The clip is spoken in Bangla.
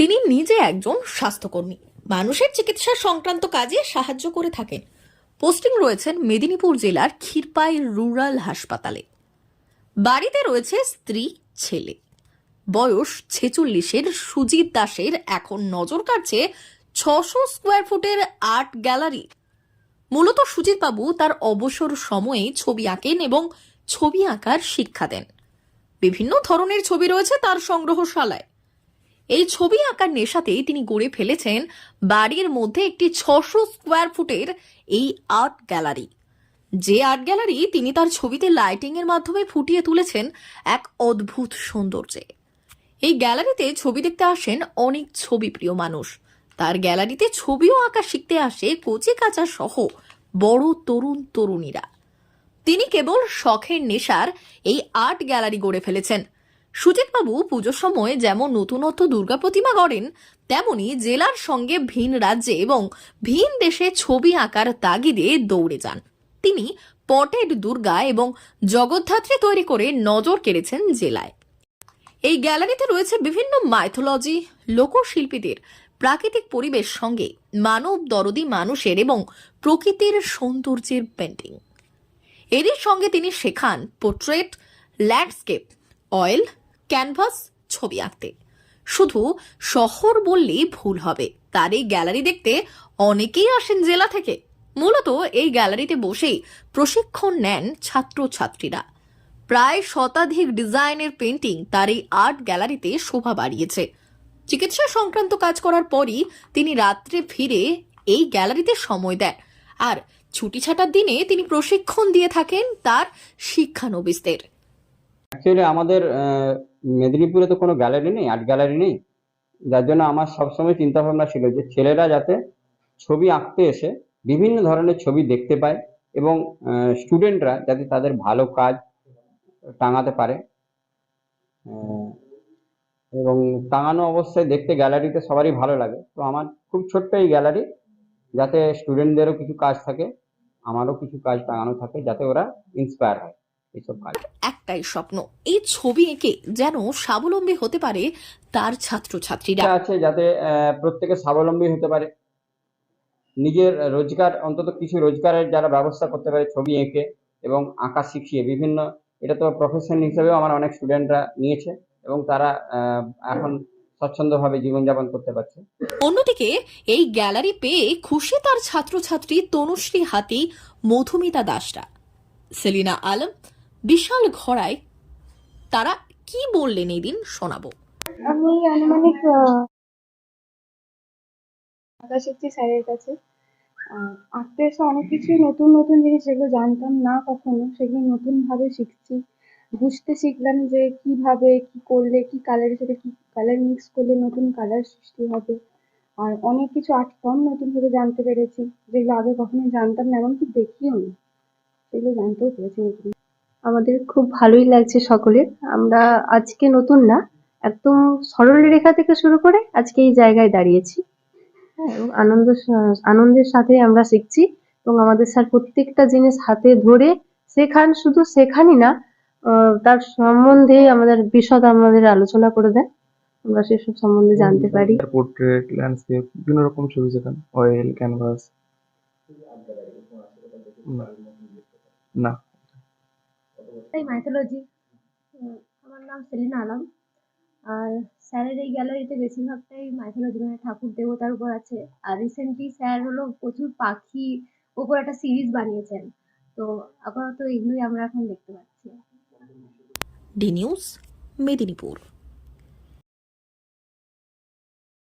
তিনি নিজে একজন স্বাস্থ্যকর্মী। মানুষের চিকিৎসা সংক্রান্ত কাজে সাহায্য করে থাকেন। পোস্টিং রয়েছেন মেদিনীপুর জেলার ক্ষীরপাই রুরাল হাসপাতালে। বাড়িতে রয়েছে স্ত্রী, ছেলে। বয়স ছেচল্লিশের সুজিত দাসের এখন নজর কাটছে ছশো স্কোয়ার ফুটের আর্ট গ্যালারি। মূলত সুজিত বাবু তার অবসর সময়ে ছবি আঁকেন এবং ছবি আঁকার শিক্ষা দেন। বিভিন্ন ধরনের ছবি রয়েছে তার সংগ্রহশালায়। এই ছবি আঁকার নেশাতেই তিনি গড়ে ফেলেছেন বাড়ির মধ্যে একটি ছশো স্কোয়ার ফুটের এই আর্ট গ্যালারি। যে আর্ট গ্যালারি তিনি তার ছবিতে লাইটিং এর মাধ্যমে ফুটিয়ে তুলেছেন এক অদ্ভুত সৌন্দর্যে। এই গ্যালারিতে ছবি দেখতে আসেন অনেক ছবি প্রিয় মানুষ। তার গ্যালারিতে ছবিও আঁকা শিখতে আসে কচি কাঁচা সহ বড় তরুণ তরুণীরা। তিনি কেবল শখের নেশার এই আর্ট গ্যালারি গড়ে ফেলেছেন। সুজিতবাবু পুজোর সময় যেমন নতুনত্ব দুর্গা প্রতিমা গড়েন, তেমনি জেলার সঙ্গে ভিন রাজ্যে এবং ভিন দেশে ছবি আঁকার তাগিদে দৌড়ে যান। তিনি পটেড দুর্গা এবং জগদ্ধাত্রী তৈরি করে নজর কেড়েছেন জেলায়। এই গ্যালারিতে রয়েছে বিভিন্ন মাইথোলজি, লোকশিল্পীদের প্রাকৃতিক পরিবেশ সঙ্গে মানব দরদি মানুষের এবং প্রকৃতির সৌন্দর্যের পেন্টিং এরই সঙ্গে তিনি শেখান পোর্ট্রেট ল্যান্ডস্কেপ অয়েল ক্যানভাস ছবি আঁকতে। শুধু শহর বললেই ভুল হবে। তার এই গ্যালারি দেখতে অনেকেই আসেন জেলা থেকে। মূলত এই গ্যালারিতে বসেই প্রশিক্ষণ নেন ছাত্রছাত্রীরা। প্রায় শতাধিক ডিজাইনের পেন্টিং তার এই আর্ট গ্যালারিতে শোভা বাড়িয়েছে। চিকিৎসা সংক্রান্ত কাজ করার পরই তিনি রাত্রে ফিরে এই গ্যালারিতে সময় দেন। আর ছুটি ছাটার দিনে তিনি প্রশিক্ষণ দিয়ে থাকেন তার শিক্ষানবিশদের। অ্যাকচুয়ালি আমাদের মেদিনীপুরে তো কোনো গ্যালারি নেই আর্ট গ্যালারি নেই। যার জন্য আমার সবসময় চিন্তা ভাবনা ছিল যে ছেলেরা যাতে ছবি আঁকতে এসে বিভিন্ন ধরনের ছবি দেখতে পায় এবং স্টুডেন্টরা যাতে তাদের ভালো কাজ টাঙাতে পারে। এবং টাঙানো অবস্থায় দেখতে গ্যালারিতে সবারই ভালো লাগে। তো আমার খুব ছোট্ট এই গ্যালারি যাতে স্টুডেন্টদেরও কিছু কাজ থাকে, আমারও কিছু কাজ টাঙানো থাকে, যাতে ওরা ইন্সপায়ার হয়। কাজ একটাই স্বপ্ন এই ছবি এঁকে যেন স্বাবলম্বী হতে পারে তার ছাত্রছাত্রীরা। আছে যাতে প্রত্যেকে স্বাবলম্বী হতে পারে। নিজের রোজগার অন্তত কিছু রোজগারের যারা ব্যবস্থা করতে পারে ছবি এঁকে এবং আঁকা শিখিয়ে বিভিন্ন এটা তো প্রফেশন হিসেবেও আমার অনেক স্টুডেন্টরা নিয়েছে এবং তারা এখন স্বচ্ছন্দভাবে জীবনযাপন করতে পারছে। অন্যদিকে এই গ্যালারি পেয়ে খুশি তার ছাত্রছাত্রী তনুশ্রী হাতি মধুমিতা দাসরা। সেলিনা আলম বিশাল ঘড়ায় তারা কি বললেন এই দিন শোনাবো। আমি আনুমানিক আঁকা শিখছি স্যারের কাছে আঁকতে এসে অনেক কিছুই নতুন নতুন জিনিস যেগুলো জানতাম না কখনো, সেগুলো নতুন ভাবে শিখছি। বুঝতে শিখলাম যে কীভাবে, কি করলে, কি কালারের সাথে কি কালার মিক্স করলে নতুন কালার সৃষ্টি হবে। আর অনেক কিছু আর্ট ফর্ম নতুন ভাবে জানতে পেরেছি, যেগুলো আগে কখনো জানতাম না, এমনকি দেখিও নি। সেগুলো জানতেও পেরেছি নতুন। আমাদের খুব ভালোই লাগছে সকলের। আমরা আজকে নতুন না একদম সরল রেখা থেকে শুরু করে আজকে এই জায়গায় দাঁড়িয়েছি। হ্যাঁ এবং আনন্দ আনন্দের সাথে আমরা শিখছি এবং আমাদের স্যার প্রত্যেকটা জিনিস হাতে ধরে শেখান শুধু শেখানই না তার সম্বন্ধে আমাদের বিশদ আমাদের আলোচনা করে দেন। আমরা সেসব সম্বন্ধে জানতে পারি। পোর্ট্রেট ল্যান্ডস্কেপ বিভিন্ন রকম ছবি শেখান। অয়েল ক্যানভাস না। তাই মাইথোলজি আমার নাম সেলিনা আলম। আর স্যারের এই গ্যালারিতে বেশিরভাগটাই মাইথোলজি মানে ঠাকুর, দেবতার উপর আছে। আর রিসেন্টলি স্যার হলো প্রচুর পাখি ওপর একটা সিরিজ বানিয়েছেন। তো আপাতত এগুলোই আমরা এখন দেখতে পাচ্ছি। D news Medinipur